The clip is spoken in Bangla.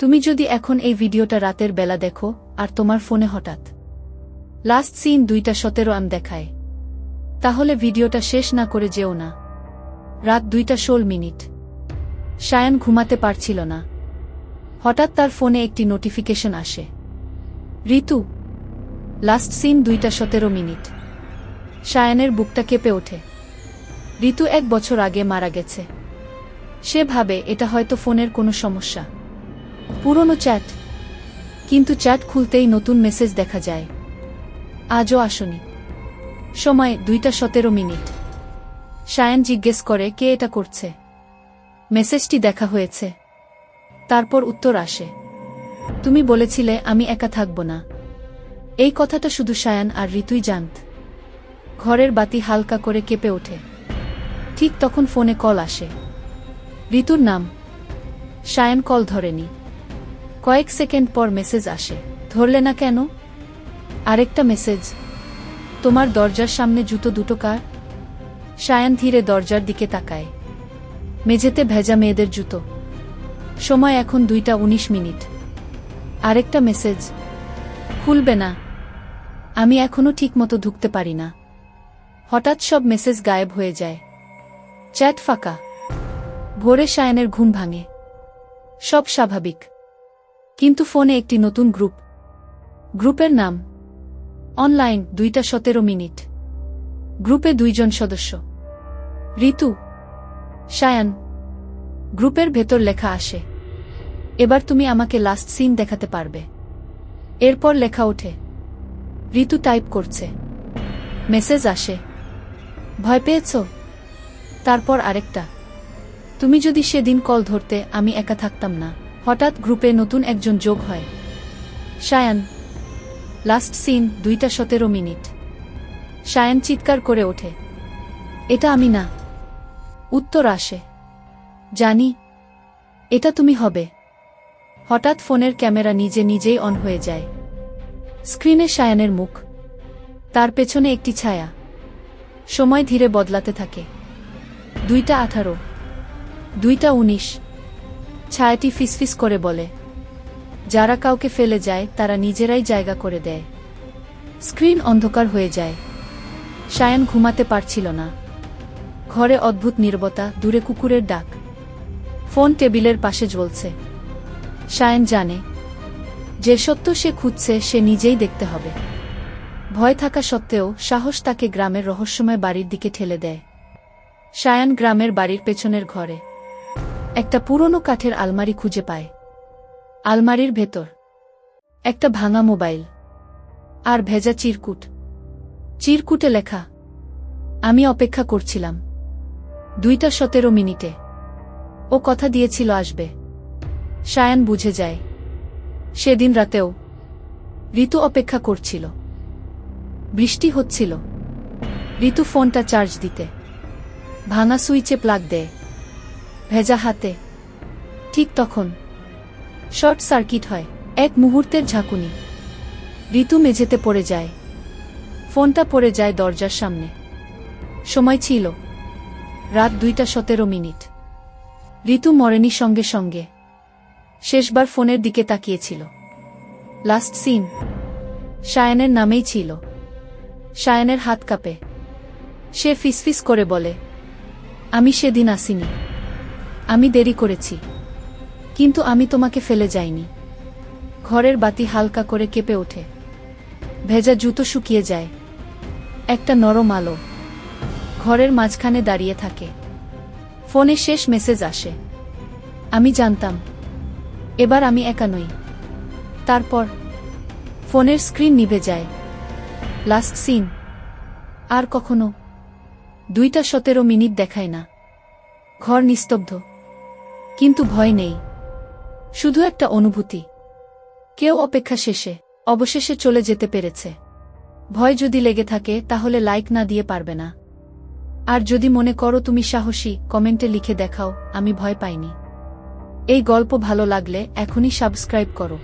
তুমি যদি এখন এই ভিডিওটা রাতের বেলা দেখো, আর তোমার ফোনে হঠাৎ লাস্ট সিন দুইটা সতেরো আম দেখায়। তাহলে ভিডিওটা শেষ না করে যেও না। রাত দুইটা ষোল মিনিট। সায়ান ঘুমাতে পারছিল না। হঠাৎ তার ফোনে একটি নোটিফিকেশন আসে। ঋতু, লাস্ট সিন দুইটা সতেরো মিনিট। সায়ানের বুকটা কেঁপে ওঠে। ঋতু এক বছর আগে মারা গেছে। সে ভাবে এটা হয়তো ফোনের কোনো সমস্যা। পুরনো চ্যাট। কিন্তু চ্যাট খুলতেই নতুন মেসেজ দেখা যায়। আজও আসনি। সময় দুইটা সতেরো মিনিট। সায়ান জিজ্ঞেস করে, কে এটা করছে? মেসেজটি দেখা হয়েছে। তারপর উত্তর আসে। তুমি বলেছিলে, আমি একা থাকব না। এই কথাটা শুধু সায়ান আর ঋতুই জানত। ঘরের বাতি হালকা করে কেঁপে ওঠে। ঠিক তখন ফোনে কল আসে। ঋতুর নাম? সায়ান কল ধরেনি। কয়েক সেকেন্ড পর মেসেজ আসে। ধরলে না কেন? আরেকটা মেসেজ। তোমার দরজার সামনে জুতো দুটো কার? সায়ান ধীরে দরজার দিকে তাকায়। মেঝেতে ভেজা মেয়েদের জুতো। সময় এখন দুইটা উনিশ মিনিট। আরেকটা মেসেজ। খুলবে না। আমি এখনও ঠিকমতো ঢুকতে পারি না। হঠাৎ সব মেসেজ গায়েব হয়ে যায়। চ্যাট ফাঁকা। ভোরে সায়ানের ঘুম ভাঙে। সব স্বাভাবিক। কিন্তু ফোনে একটি নতুন গ্রুপ। গ্রুপের নাম। অনলাইন দুইটা সতেরো মিনিট। গ্রুপে দুইজন সদস্য। ঋতু। সায়ান। গ্রুপের ভেতর লেখা আসে। এবার তুমি আমাকে লাস্ট সিন দেখাতে পারবে। এরপর লেখা ওঠে। ঋতু টাইপ করছে। মেসেজ আসে। ভয় পেয়েছ? তারপর আরেকটা। তুমি যদি সেদিন কল ধরতে, আমি একা থাকতাম না। হঠাৎ গ্রুপে নতুন একজন যোগ হয়। সায়ান, লাস্ট সিন, দুইটা সতেরো মিনিট। সায়ান চিৎকার করে ওঠে। এটা আমি না। উত্তর আসে। জানি। এটা তুমি হবে। হঠাৎ ফোনের ক্যামেরা নিজে নিজেই অন হয়ে যায়। স্ক্রিনে সায়ানের মুখ। তার পেছনে একটি ছায়া। সময় ধীরে বদলাতে থাকে। দুইটা আঠারো। দুইটা উনিশ। ছায়াটি ফিসফিস করে বলে, যারা কাউকে ফেলে যায়, তারা নিজেরাই জায়গা করে দেয়। স্ক্রিন অন্ধকার হয়ে যায়। সায়ান ঘুমাতে পারছিল না। ঘরে অদ্ভুত নির্বতা, দূরে কুকুরের ডাক। ফোন টেবিলের পাশে জ্বলছে। সায়ন জানে, যে সত্য সে খুঁজছে, সে নিজেই দেখতে হবে। ভয় থাকা সত্ত্বেও সাহস তাকে গ্রামের রহস্যময় বাড়ির দিকে ঠেলে দেয়। সায়ান গ্রামের বাড়ির পেছনের ঘরে। একটা পুরনো কাঠের আলমারি খুঁজে পায়। আলমারির ভেতর। একটা ভাঙা মোবাইল। আর ভেজা চিরকুট। চিরকুটে লেখা, আমি অপেক্ষা করছিলাম। দুইটা সতেরো মিনিটে। ও কথা দিয়েছিল আসবে। সায়ান বুঝে যায়। সেদিন রাতেও ঋতু অপেক্ষা করছিল। বৃষ্টি হচ্ছিল। ঋতু ফোনটা চার্জ দিতে। ভাঙা সুইচে প্লাগ দেয়। ভেজা হাতে। ঠিক তখন শর্ট সার্কিট হয়, এক মুহূর্তের ঝাঁকুনি। ঋতু মেঝেতে পড়ে যায়। ফোনটা পড়ে যায় দরজার সামনে। সময় ছিল রাত দুইটা সতেরো মিনিট। ঋতু মরেনি সঙ্গে সঙ্গে। শেষবার ফোনের দিকে তাকিয়েছিল। লাস্ট সিন সায়ানের নামেই ছিল। সায়ানের হাত কাঁপে। সে ফিসফিস করে বলে, আমি সেদিন আসিনি। আমি দেরি করেছি। কিন্তু আমি তোমাকে ফেলে যাইনি। ঘরের বাতি হালকা করে কেঁপে ওঠে। ভেজা জুতো শুকিয়ে যায়। একটা নরম আলো ঘরের মাঝখানে দাঁড়িয়ে থাকে। ফোনে শেষ মেসেজ আসে। আমি জানতাম। এবার আমি একা নই। তারপর ফোনের স্ক্রিন নিভে যায়। Last scene. আর কখনো। দুইটা সতেরো মিনিট দেখায় না। ঘর নিস্তব্ধ। কিন্তু ভয় নেই। শুধু একটা অনুভূতি। কেউ অপেক্ষা শেষে, অবশেষে চলে যেতে পেরেছে। ভয় যদি লেগে থাকে, তাহলে লাইক না দিয়ে পারবে না। আর যদি মনে করো তুমি সাহসী, কমেন্টে লিখে দেখাও, আমি ভয় পাইনি। এই গল্প ভালো লাগলে এখনই সাবস্ক্রাইব করো।